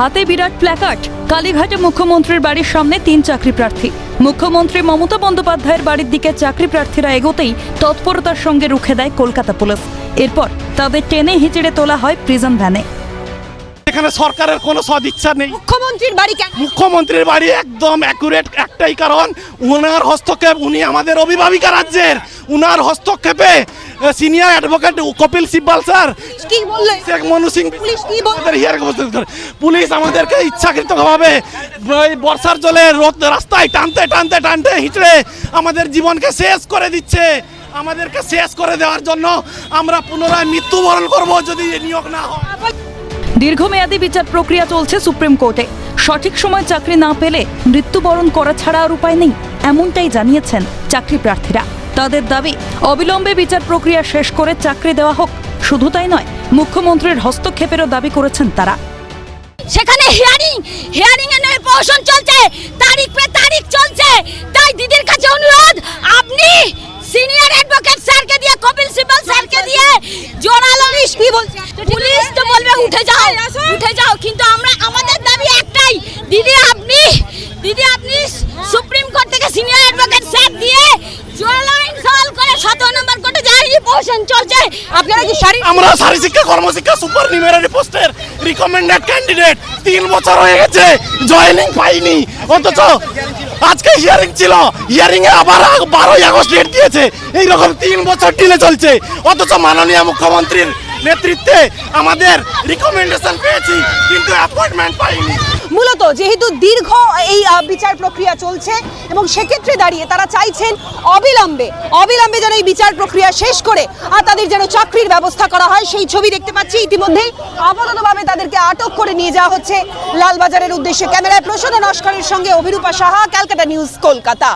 হাতে বিরাট প্ল্যাকার্ড। কালীঘাটে মুখ্যমন্ত্রীর বাড়ির সামনে তিন চাকরি প্রার্থী। মুখ্যমন্ত্রী মমতা বন্দ্যোপাধ্যায়ের বাড়ির দিকে চাকরি প্রার্থীরা এগোতেই তৎপরতার সঙ্গে রুখে দেয় কলকাতা পুলিশ। এরপর তাদের টেনে হিচড়ে তোলা হয় প্রিজন ভ্যানে। এখানে সরকারের কোনো সদিচ্ছা নেই। মুখ্যমন্ত্রীর বাড়ি কেন? মুখ্যমন্ত্রীর বাড়ি একদম অ্যাকুরেট একটাই কারণ উনার হস্তক্ষেপ উনি আমাদের অভিভাবিকা রাজ্যের। উনার হস্তক্ষেপে senior advocate Kapil Sibal sir. কি বললে? শেখ মনু সিং পুলিশ কি বল- আমাদের হিয়ারিং উপস্থিত করে। পুলিশ আমাদেরকে ইচ্ছাকৃতভাবে ওই বর্ষার জলে রোদ রাস্তায় টানতে টানতে টানতে হিঁচড়ে আমাদের জীবনকে শেষ করে দিচ্ছে। আমাদেরকে শেষ করে দেওয়ার জন্য আমরা পুনরায় মৃত্যুবরণ করব যদি নিয়োগ না হয়। দীর্ঘমেয়াদী বিচার প্রক্রিয়া চলছে সুপ্রিম কোর্টে। সঠিক সময় চাকরি না পেলে মৃত্যুবরণ করা ছাড়া আর উপায় নেই এমনটাই জানিয়েছেন চাকরি প্রার্থীরা। তাদের দাবি অবিলম্বে বিচার প্রক্রিয়া শেষ করে চাকরি দেওয়া হোক। শুধু তাই নয় মুখ্যমন্ত্রীর হস্তক্ষেপেরও দাবি করেছেন তারা। সেখানে হিয়ারিং হিয়ারিং এর নয় প্রহসন চলছে। তারিখ পে তারিখ চলছে। তাই দিদির কাছে অনুরোধ আপনি সিনিয়র অ্যাডভোকেট স্যারকে দিয়ে কপিল সিবাল স্যারকে দিয়ে জোরালো পুলিশ কি বলছে? পুলিশ তো বলবে উঠে যাও উঠে যাও। কিন্তু আমরা আমাদের দাবি একটাই দিদি আপনি দিদি আপনি সুপ্রিম কোর্ট থেকে সিনিয়র অ্যাডভোকেট স্যার দিয়ে জোরালো আইন সওয়াল করে সতেরো নম্বর কোর্টে যাই চলছে। আপনারা কি শারীরিক আমরা শারী শিক্ষা, কর্মশিক্ষা, সুপার নিউমেরারি পোস্টের রিকমেন্ডেড ক্যান্ডিডেট তিন বছর হয়ে গেছে। জয়েনিং পাইনি। অথচ আজকে হিয়ারিং ছিল। হিয়ারিং এ আবার বারোই আগস্ট ডেট দিয়েছে। এইরকম তিন বছর টিলে চলছে। অথচ মাননীয় মুখ্যমন্ত্রীর নেতৃত্বে আমাদের রিকমেন্ডেশন পেয়েছি, কিন্তু অ্যাপয়েন্টমেন্ট পাইনি। মূলত যেহেতু দীর্ঘ এই বিচার প্রক্রিয়া চলছে এবং সেক্ষেত্রে দাঁড়িয়ে তারা চাইছেন অবিলম্বে অবিলম্বে যেন এই বিচার প্রক্রিয়া শেষ করে আর তাদের যেন চাকরির ব্যবস্থা করা হয়, সেই ছবি দেখতে পাচ্ছি ইতিমধ্যেই। আপাততভাবে তাদেরকে আটক করে নিয়ে যাওয়া হচ্ছে লালবাজারের উদ্দেশ্যে। ক্যামেরায় প্রসন্ন নস্করের সঙ্গে অভিরূপা সাহা, ক্যালকাটা নিউজ, কলকাতা।